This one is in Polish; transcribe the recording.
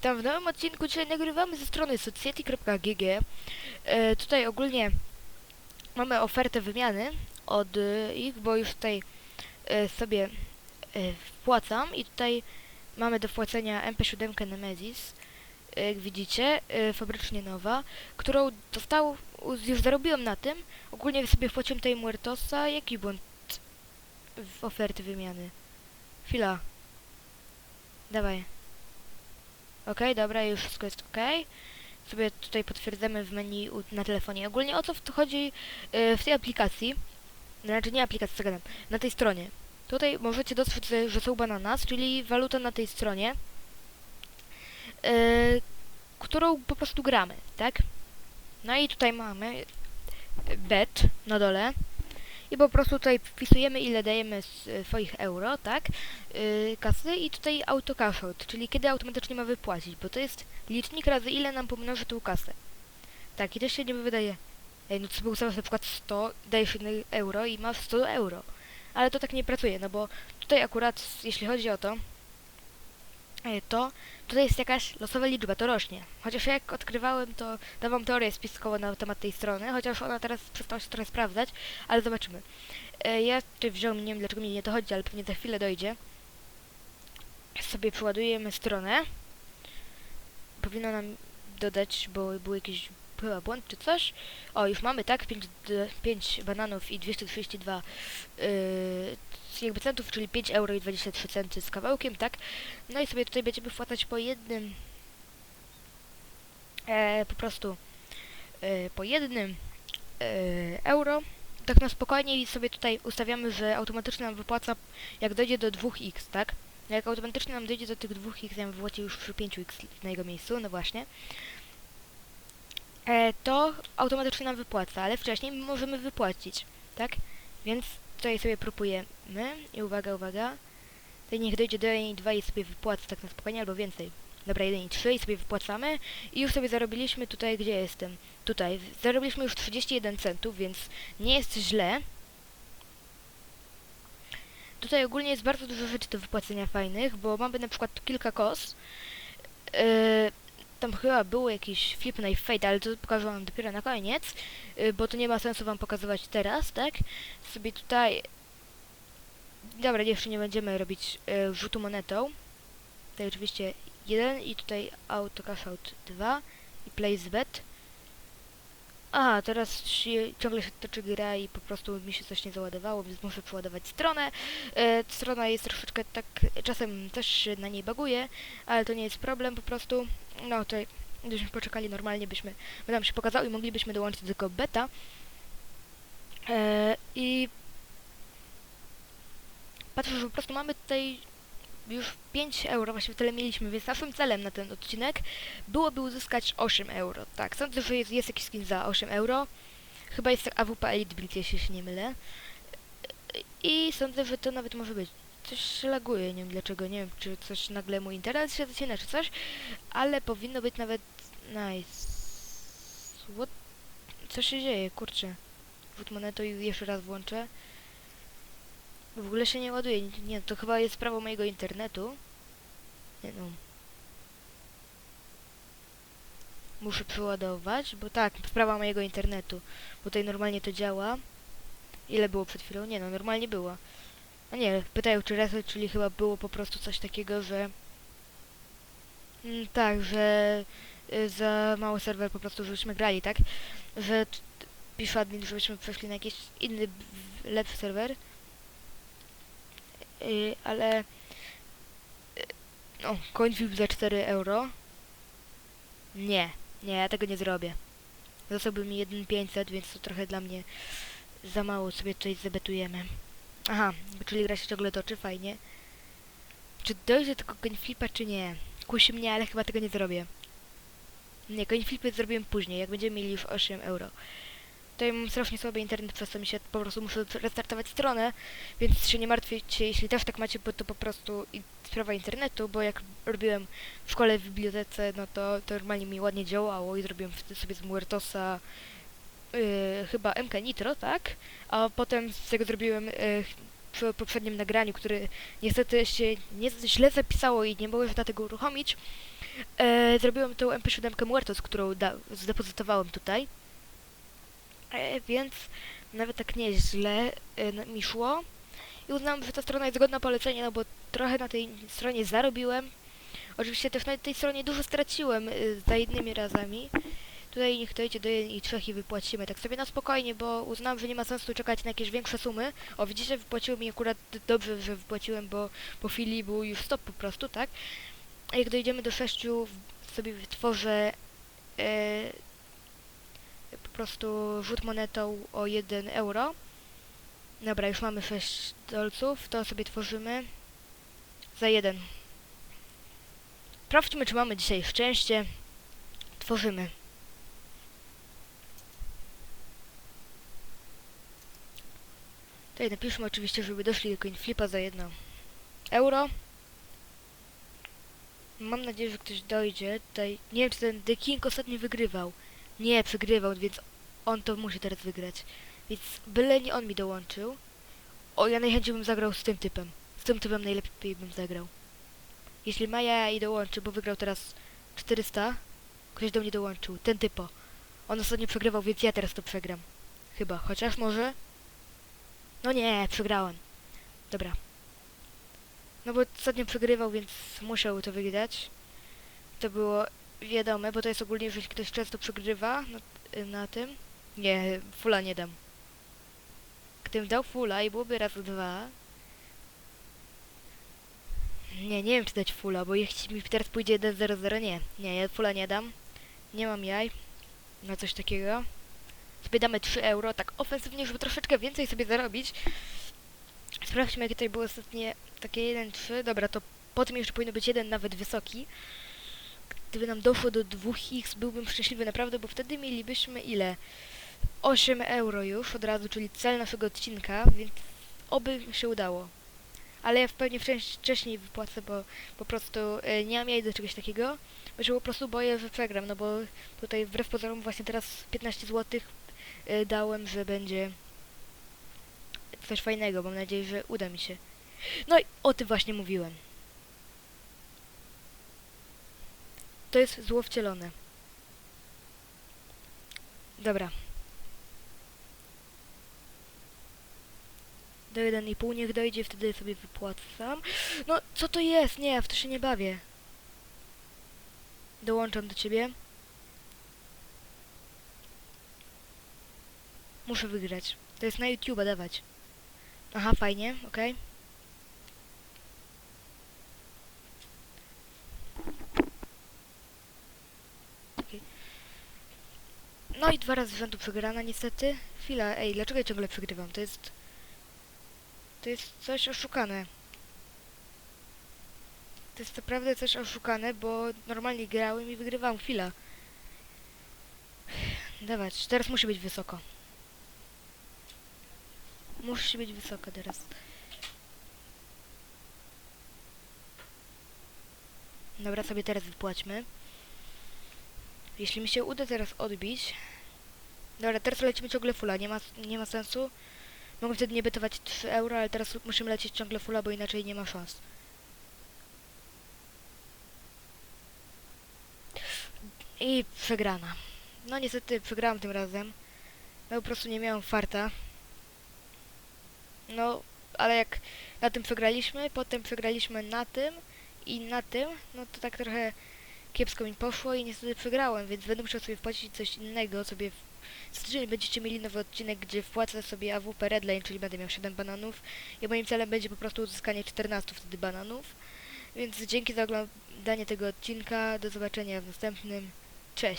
witam w nowym odcinku. Dzisiaj nagrywamy ze strony society.gg. E, tutaj ogólnie mamy ofertę wymiany od e, ich, bo już tutaj e, sobie e, wpłacam i tutaj mamy do wpłacenia MP7 Nemesis, e, jak widzicie, e, fabrycznie nowa, którą dostał, już zarobiłem na tym. Ogólnie sobie wpłaciłem tutaj Muertosa. Jaki błąd w oferty wymiany? Chwila. Dawaj. Okej, dobra, już wszystko jest okej. Sobie tutaj potwierdzamy w menu na telefonie. Ogólnie o co w to chodzi e, w tej aplikacji? Znaczy nie aplikacji, co gadam, na tej stronie. Tutaj możecie dostrzec, że są bananas, czyli waluta na tej stronie, e, którą po prostu gramy, tak? No i tutaj mamy bet na dole. I po prostu tutaj wpisujemy ile dajemy e, swoich euro, tak? Yy, kasy i tutaj auto cash out, czyli kiedy automatycznie ma wypłacić, bo to jest licznik razy ile nam pomnoży tą kasę. Tak, i też się nie wydaje. Ej, no co był na przykład 100, dajesz 1 euro i masz 100 euro. Ale to tak nie pracuje, no bo tutaj akurat, jeśli chodzi o to, to tutaj jest jakaś losowa liczba, to rośnie. Chociaż jak odkrywałem, to dawam teorię spiskową na temat tej strony, chociaż ona teraz przestała się trochę sprawdzać, ale zobaczymy. E, ja tutaj wziąłem, nie wiem dlaczego mi nie dochodzi, ale pewnie za chwilę dojdzie. Sobie przeładujemy stronę. Powinno nam dodać, bo był jakiś chyba błąd czy coś. O, już mamy, tak? 5, 5 bananów i 232 yy, jakby centów, czyli 5 euro i 23 centy z kawałkiem, tak? No i sobie tutaj będziemy wpłacać po jednym e, po prostu e, po jednym e, euro. Tak na spokojnie i sobie tutaj ustawiamy, że automatycznie nam wypłaca jak dojdzie do 2x, tak? Jak automatycznie nam dojdzie do tych 2x, ja bym już przy 5x na jego miejscu, no właśnie. E, to automatycznie nam wypłaca, ale wcześniej my możemy wypłacić, tak? Więc tutaj sobie próbujemy i uwaga, uwaga. Tutaj niech dojdzie do 1,2 i sobie wypłaca tak na spokojnie, albo więcej. Dobra, 1,3 i sobie wypłacamy i już sobie zarobiliśmy tutaj, gdzie jestem? Tutaj. Zarobiliśmy już 31 centów, więc nie jest źle. Tutaj ogólnie jest bardzo dużo rzeczy do wypłacenia fajnych, bo mamy na przykład kilka kos. Yy, tam chyba był jakiś flip knife fade, ale to pokażę wam dopiero na koniec, yy, bo to nie ma sensu wam pokazywać teraz, tak? Sobie tutaj... Dobra, jeszcze nie będziemy robić yy, rzutu monetą. Tutaj oczywiście jeden i tutaj auto cash out 2 i place bet. Aha, teraz ciągle się toczy gra i po prostu mi się coś nie załadowało, więc muszę przeładować stronę. E, strona jest troszeczkę tak, czasem też się na niej baguje, ale to nie jest problem po prostu. No tutaj, gdybyśmy poczekali normalnie, byśmy, by nam się pokazał i moglibyśmy dołączyć tylko beta. E, I patrzę, że po prostu mamy tutaj już 5 euro, właściwie tyle mieliśmy, więc naszym celem na ten odcinek byłoby uzyskać 8 euro. Tak, sądzę, że jest, jest jakiś skin za 8 euro. Chyba jest tak AWP Elite Build, jeśli się nie mylę. I sądzę, że to nawet może być. Coś laguje, nie wiem dlaczego, nie wiem, czy coś nagle mój internet się zacina, czy coś, ale powinno być nawet nice. What? Co się dzieje, kurczę. Rzut monetą i jeszcze raz włączę. W ogóle się nie ładuje. Nie, to chyba jest sprawa mojego internetu. Nie no. Muszę przeładować, bo tak, sprawa mojego internetu. Bo tutaj normalnie to działa. Ile było przed chwilą? Nie no, normalnie było. A nie, pytają czy reset, czyli chyba było po prostu coś takiego, że... Mm, tak, że y, za mały serwer po prostu, żebyśmy grali, tak? Że pisze admin, żebyśmy przeszli na jakiś inny, lepszy serwer. Y, ale y, no, coin flip za 4 euro. Nie, nie, ja tego nie zrobię. Zostałby mi 1,500, więc to trochę dla mnie za mało sobie tutaj zabetujemy. Aha, czyli gra się ciągle toczy, fajnie. Czy dojdzie do tego coin flipa, czy nie? Kusi mnie, ale chyba tego nie zrobię. Nie, coin flipy zrobiłem później, jak będziemy mieli już 8 euro. Tutaj mam strasznie słaby internet, przez co mi się po prostu muszę restartować stronę, więc się nie martwcie, jeśli też tak macie, bo to po prostu sprawa internetu, bo jak robiłem w szkole w bibliotece, no to, to normalnie mi ładnie działało i zrobiłem sobie z Muertosa yy, chyba MK Nitro, tak? A potem z tego zrobiłem yy, poprzednim nagraniu, który niestety się nie, źle zapisało i nie mogłem dlatego uruchomić, e, zrobiłem tą MP7 Muertos, którą da, zdepozytowałem tutaj. E, więc nawet tak nieźle e, no, mi szło. I uznałem, że ta strona jest godna polecenia, no bo trochę na tej stronie zarobiłem. Oczywiście też na tej stronie dużo straciłem y, za innymi razami. Tutaj niech dojdzie do 1 i 3 i wypłacimy tak sobie na spokojnie, bo uznałem, że nie ma sensu czekać na jakieś większe sumy. O, widzicie, wypłaciło mi akurat dobrze, że wypłaciłem, bo po chwili był już stop po prostu, tak? A jak dojdziemy do 6, w- sobie wytworzę e, po prostu rzut monetą o 1 euro. Dobra, już mamy 6 dolców, to sobie tworzymy za 1. Sprawdźmy, czy mamy dzisiaj szczęście. Tworzymy. Tutaj napiszmy oczywiście, żeby doszli do coin flipa za jedno euro. Mam nadzieję, że ktoś dojdzie. Tutaj nie wiem, czy ten The King ostatnio wygrywał. Nie, przegrywał, więc on to musi teraz wygrać. Więc byle nie on mi dołączył. O, ja najchętniej bym zagrał z tym typem. Z tym typem najlepiej bym zagrał. Jeśli Maja i dołączy, bo wygrał teraz 400, ktoś do mnie dołączył. Ten typo. On ostatnio przegrywał, więc ja teraz to przegram. Chyba, chociaż może... No nie, przegrałem. Dobra. No bo ostatnio przegrywał, więc musiał to wygrać. To było wiadome, bo to jest ogólnie, że ktoś często przegrywa na, na tym. Nie, fula nie dam. Gdybym dał fula i byłoby raz dwa. Nie, nie wiem czy dać fula, bo jeśli mi teraz pójdzie 1-0-0, nie. Nie, ja fula nie dam. Nie mam jaj na coś takiego. Sobie damy 3 euro, tak ofensywnie, żeby troszeczkę więcej sobie zarobić. Sprawdźmy, jakie tutaj były ostatnie takie 1-3. Dobra, to po tym jeszcze powinno być jeden nawet wysoki. Gdyby nam doszło do 2x, byłbym szczęśliwy naprawdę, bo wtedy mielibyśmy ile? 8 euro już od razu, czyli cel naszego odcinka, więc oby się udało. Ale ja pewnie wcześ- wcześniej wypłacę, bo po prostu e, nie mam jaj do czegoś takiego, bo się po prostu boję, że przegram, no bo tutaj wbrew pozorom właśnie teraz 15 zł e, dałem, że będzie coś fajnego. Mam nadzieję, że uda mi się. No i o tym właśnie mówiłem. To jest zło wcielone. Dobra. Do 1,5 niech dojdzie, wtedy sobie wypłacam. No, co to jest? Nie, ja w to się nie bawię. Dołączam do ciebie. Muszę wygrać. To jest na YouTube'a dawać. Aha, fajnie, okej. Okej. No i dwa razy z rzędu przegrana niestety. Chwila, ej, dlaczego ja ciągle przegrywam? To jest... To jest coś oszukane. To jest naprawdę coś oszukane, bo normalnie grałem i wygrywam. Chwila. Dawać, teraz musi być wysoko. Musi być wysoko teraz. Dobra, sobie teraz wypłaćmy. Jeśli mi się uda teraz odbić... Dobra, teraz lecimy ciągle fula, nie ma, nie ma sensu. Mogę wtedy nie betować 3 euro, ale teraz musimy lecieć ciągle fula, bo inaczej nie ma szans. I przegrana. No niestety przegrałam tym razem. No po prostu nie miałam farta. No, ale jak na tym przegraliśmy, potem przegraliśmy na tym i na tym, no to tak trochę kiepsko mi poszło i niestety przegrałem, więc będę musiał sobie wpłacić coś innego, sobie w styczniu będziecie mieli nowy odcinek, gdzie wpłacę sobie AWP Redline, czyli będę miał 7 bananów i moim celem będzie po prostu uzyskanie 14 wtedy bananów. Więc dzięki za oglądanie tego odcinka, do zobaczenia w następnym. Cześć!